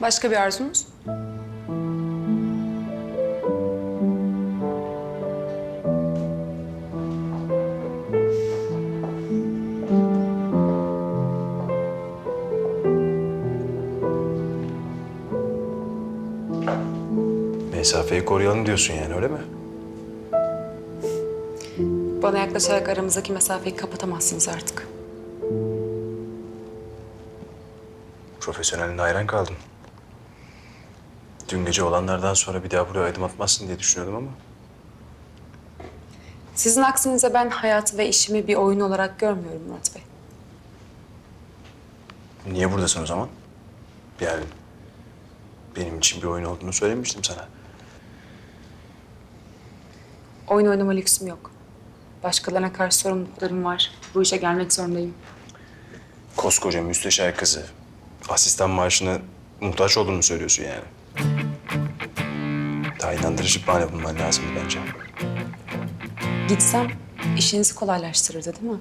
Başka bir arzunuz? Mesafeyi koruyalım diyorsun yani öyle mi? Bana yaklaşarak aramızdaki mesafeyi kapatamazsınız artık. Profesyoneline hayran kaldım. Dün gece olanlardan sonra bir daha buraya adım atmazsın diye düşünüyordum ama... Sizin aksinize ben hayatı ve işimi bir oyun olarak görmüyorum Murat Bey. Niye buradasın o zaman? Yani benim için bir oyun olduğunu söylemiştim sana. Oyun oynama lüksüm yok. Başkalarına karşı sorumluluklarım var. Bu işe gelmek zorundayım. Koskoca müsteşar kızı. Asistan maaşına muhtaç olduğunu mu söylüyorsun yani? Daha inandırıcı bir bahane bulman lazım bence. Gitsem işinizi kolaylaştırırdı değil mi?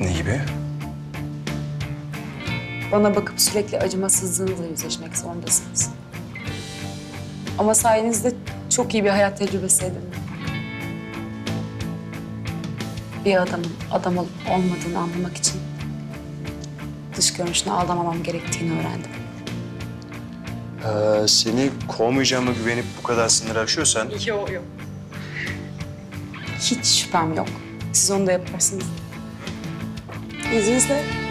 Ne gibi? Bana bakıp sürekli acımasızlığınızla yüzleşmek zorundasınız. Ama sayenizde çok iyi bir hayat tecrübesi edindim. Bir adamın adam olup olmadığını anlamak için dış görünüşüne aldamamam gerektiğini öğrendim. Ee, seni kovmayacağıma güvenip bu kadar sınır aşıyorsan... Yok yok. Hiç şüphem yok. Siz onu da yaparsınız. İzninizle.